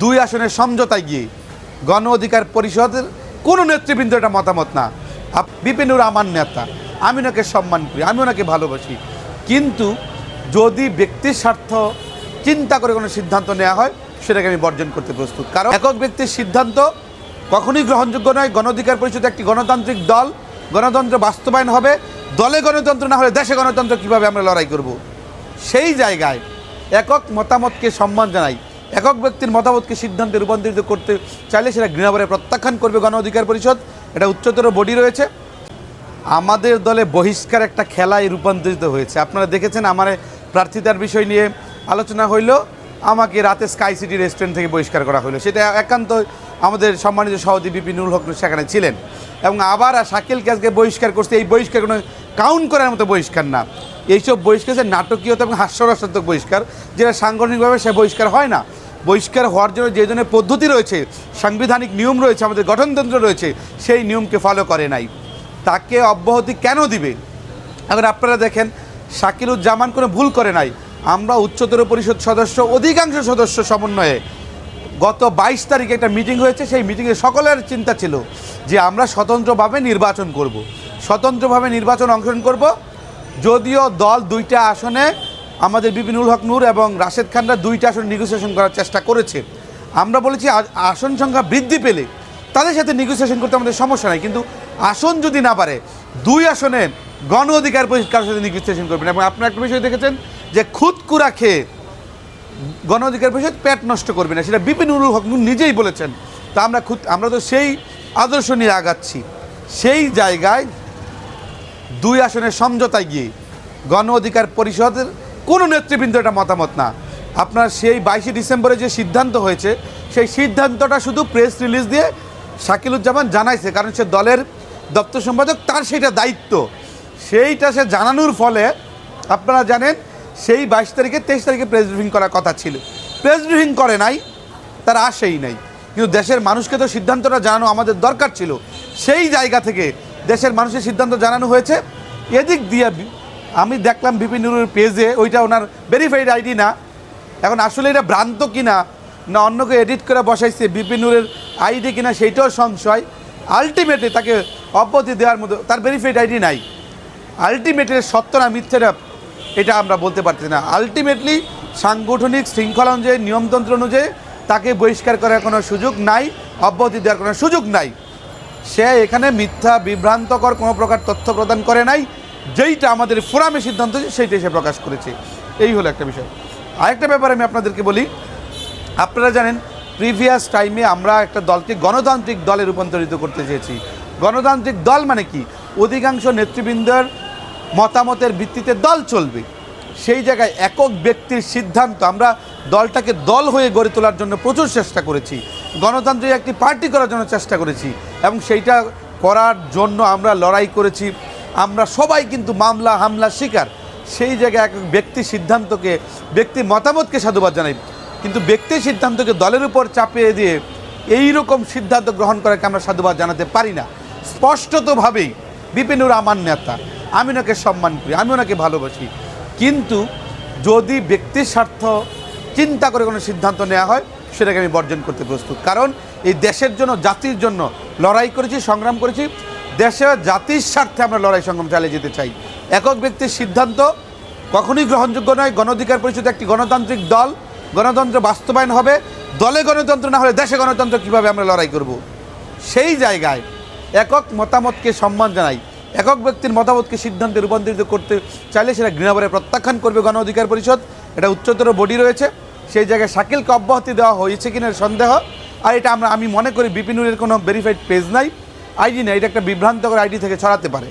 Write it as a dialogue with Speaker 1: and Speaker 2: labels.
Speaker 1: দুই আসনের সমঝোতায় গিয়ে গণ অধিকার পরিষদের কোনো নেতৃবৃন্দ এটা মতামত না। বিপিনুর আমার নেতা। আমি ওনাকে সম্মান করি, আমি ওনাকে ভালোবাসি। কিন্তু যদি ব্যক্তির স্বার্থ চিন্তা করে কোনো সিদ্ধান্ত নেওয়া হয়, সেটাকে আমি বর্জন করতে প্রস্তুত। কারণ একক ব্যক্তির সিদ্ধান্ত কখনোই গ্রহণযোগ্য নয়। গণ অধিকার পরিষদ একটি গণতান্ত্রিক দল। গণতন্ত্র বাস্তবায়ন হবে। দলে গণতন্ত্র না হলে দেশে গণতন্ত্র কীভাবে আমরা লড়াই করব? সেই জায়গায় একক মতামতকে সম্মান জানাই। একক ব্যক্তির মতামতকে সিদ্ধান্তে রূপান্তরিত করতে চাইলে সেটা ঘৃণাভরে প্রত্যাখ্যান করবে গণ অধিকার পরিষদ। এটা উচ্চতর বডি রয়েছে। আমাদের দলে বহিষ্কার একটা খেলায় রূপান্তরিত হয়েছে। আপনারা দেখেছেন আমার প্রার্থিতার বিষয় নিয়ে আলোচনা হইল। আমাকে রাতে স্কাই সিটি রেস্টুরেন্ট থেকে বহিষ্কার করা হলো সেটা একান্ত আমাদের সম্মানিত সভাপতি বিপিনুল হক সেখানে ছিলেন। এবং আবার শাকিল আজকে বহিষ্কার করছে। এই বহিষ্কার কোনো কাউন্ট করার মতো বহিষ্কার না। এইসব বহিষ্কার হচ্ছে নাটকীয়তা এবং হাস্যরসাত্মক বহিষ্কার, যেটা সাংগঠনিকভাবে সে বহিষ্কার হয় না। বহিষ্কার হওয়ার জন্য যে ধরনের পদ্ধতি রয়েছে, সাংবিধানিক নিয়ম রয়েছে, আমাদের গঠনতন্ত্র রয়েছে, সেই নিয়মকে ফলো করে নাই। তাকে অব্যাহতি কেন দিবে? এখন আপনারা দেখেন শাকিরুজ্জামান কোনো ভুল করে নাই। আমরা উচ্চতর পরিষদ সদস্য, অধিকাংশ সদস্য সমন্বয়ে গত বাইশ তারিখে একটা মিটিং হয়েছে। সেই মিটিংয়ে সকলের চিন্তা ছিল যে আমরা স্বতন্ত্রভাবে নির্বাচন করব। স্বতন্ত্রভাবে নির্বাচন অংশগ্রহণ করব। যদিও দল দুইটা আসনে আমাদের বিপিনুল হক নূর এবং রাশেদ খানরা দুইটা আসন নেগোসিয়েশন করার চেষ্টা করেছে। আমরা বলেছি আসন সংখ্যা বৃদ্ধি পেলে তাদের সাথে নেগোসিয়েশন করতে আমাদের সমস্যা নাই, কিন্তু আসন যদি না পারে, দুই আসনে গণ অধিকার পরিষদ কারোর সাথে নেগোসিয়েশন করবেন এবং আপনার একটা বিষয় দেখেছেন যে খুদকুরা খেয়ে গণ অধিকার পরিষদ পেট নষ্ট করবে না, সেটা বিপিনুল হক নিজেই বলেছেন। তা আমরা খুদ আমরা তো সেই আদর্শ নিয়ে আগাচ্ছি। সেই জায়গায় দুই আসনের সমঝোতায় গিয়ে গণ অধিকার পরিষদের কোনো নেতৃবৃন্দ এটা মতামত না। আপনার সেই বাইশে ডিসেম্বরে যে সিদ্ধান্ত হয়েছে, সেই সিদ্ধান্তটা শুধু প্রেস রিলিজ দিয়ে শাকিলুজ্জামান জানাইছে, কারণ সে দলের দপ্তর সম্পাদক, তার সেটা দায়িত্ব। সেইটা সে জানানোর ফলে আপনারা জানেন, সেই বাইশ তারিখে, তেইশ তারিখে প্রেস ব্রিফিং করার কথা ছিল। প্রেস ব্রিফিং করে নাই, তার আসেই নাই। কিন্তু দেশের মানুষকে তো সিদ্ধান্তটা জানানো আমাদের দরকার ছিল। সেই জায়গা থেকে দেশের মানুষের সিদ্ধান্ত জানানো হয়েছে। এদিক দিয়ে আমি দেখলাম বিপিনুরের পেজে ওইটা ওনার ভেরিফাইড আইডি না। এখন আসলে এটা ভ্রান্ত কিনা না অন্যকে এডিট করে বসাইছে বিপিনুরের আইডি কিনা সেইটাও সংশয়। আলটিমেটলি তাকে অব্যাহতি দেওয়ার মতো তার ভেরিফাইড আইডি নাই। আলটিমেটলি সত্য না মিথ্যেটা এটা আমরা বলতে পারছি না। আলটিমেটলি সাংগঠনিক শৃঙ্খলা অনুযায়ী, নিয়মতন্ত্র অনুযায়ী তাকে বহিষ্কার করার কোনো সুযোগ নাই অব্যাহতি দেওয়ার কোনো সুযোগ নাই। সে এখানে মিথ্যা, বিভ্রান্তকর কোনো প্রকার তথ্য প্রদান করে নাই। যেইটা আমাদের ফোরামে সিদ্ধান্ত সেইটাই সে প্রকাশ করেছে। এই হলো একটা বিষয়। আরেকটা ব্যাপার আমি আপনাদেরকে বলি। আপনারা জানেন প্রিভিয়াস টাইমে আমরা একটা দলকে গণতান্ত্রিক দলে রূপান্তরিত করতে চেয়েছি। গণতান্ত্রিক দল মানে কি? অধিকাংশ নেতৃবৃন্দের মতামতের ভিত্তিতে দল চলবে। সেই জায়গায় একক ব্যক্তির সিদ্ধান্ত আমরা দলটাকে দল হয়ে গড়ে তোলার জন্য প্রচুর চেষ্টা করেছি। গণতান্ত্রিক একটি পার্টি করার জন্য চেষ্টা করেছি এবং সেইটা করার জন্য আমরা লড়াই করেছি। আমরা সবাই কিন্তু মামলা, হামলা, শিকার, সেই জায়গায় এক ব্যক্তি সিদ্ধান্তকে, ব্যক্তি মতামতকে সাধুবাদ জানাই। কিন্তু ব্যক্তির সিদ্ধান্তকে দলের উপর চাপিয়ে দিয়ে এই রকম সিদ্ধান্ত গ্রহণ করাকে আমরা সাধুবাদ জানাতে পারি না। স্পষ্টতভাবেই বিপিনুর আমার নেতা। আমি ওনাকে সম্মান করি, আমি ওনাকে ভালোবাসি। কিন্তু যদি ব্যক্তির স্বার্থ চিন্তা করে কোনো সিদ্ধান্ত নেওয়া হয় সেটাকে আমি বর্জন করতে প্রস্তুত। কারণ এই দেশের জন্য, জাতির জন্য লড়াই করেছি, সংগ্রাম করেছি। দেশের জাতির স্বার্থে আমরা লড়াই, সংগ্রাম চালিয়ে যেতে চাই। একক ব্যক্তির সিদ্ধান্ত কখনোই গ্রহণযোগ্য নয়। গণ অধিকার পরিষদ একটি গণতান্ত্রিক দল। গণতন্ত্র বাস্তবায়ন হবে। দলে গণতন্ত্র না হলে দেশে গণতন্ত্র কীভাবে আমরা লড়াই করব? সেই জায়গায় একক মতামতকে সম্মান জানাই। একক ব্যক্তির মতামতকে সিদ্ধান্তে রূপান্তরিত করতে চাইলে সেটা ঘৃণাভরে প্রত্যাখ্যান করবে গণ অধিকার পরিষদ। এটা উচ্চতর বডি রয়েছে। সেই জায়গায় শাকিলকে অব্যাহতি দেওয়া হয়েছে কিনা সন্দেহ। আর এটা আমরা আমি মনে করি বিপিনুরের কোনো ভেরিফাইড পেজ নাই। আইডি নেই, এটা একটা বিভ্রান্তকর আইডি থেকে ছড়াতে পারে।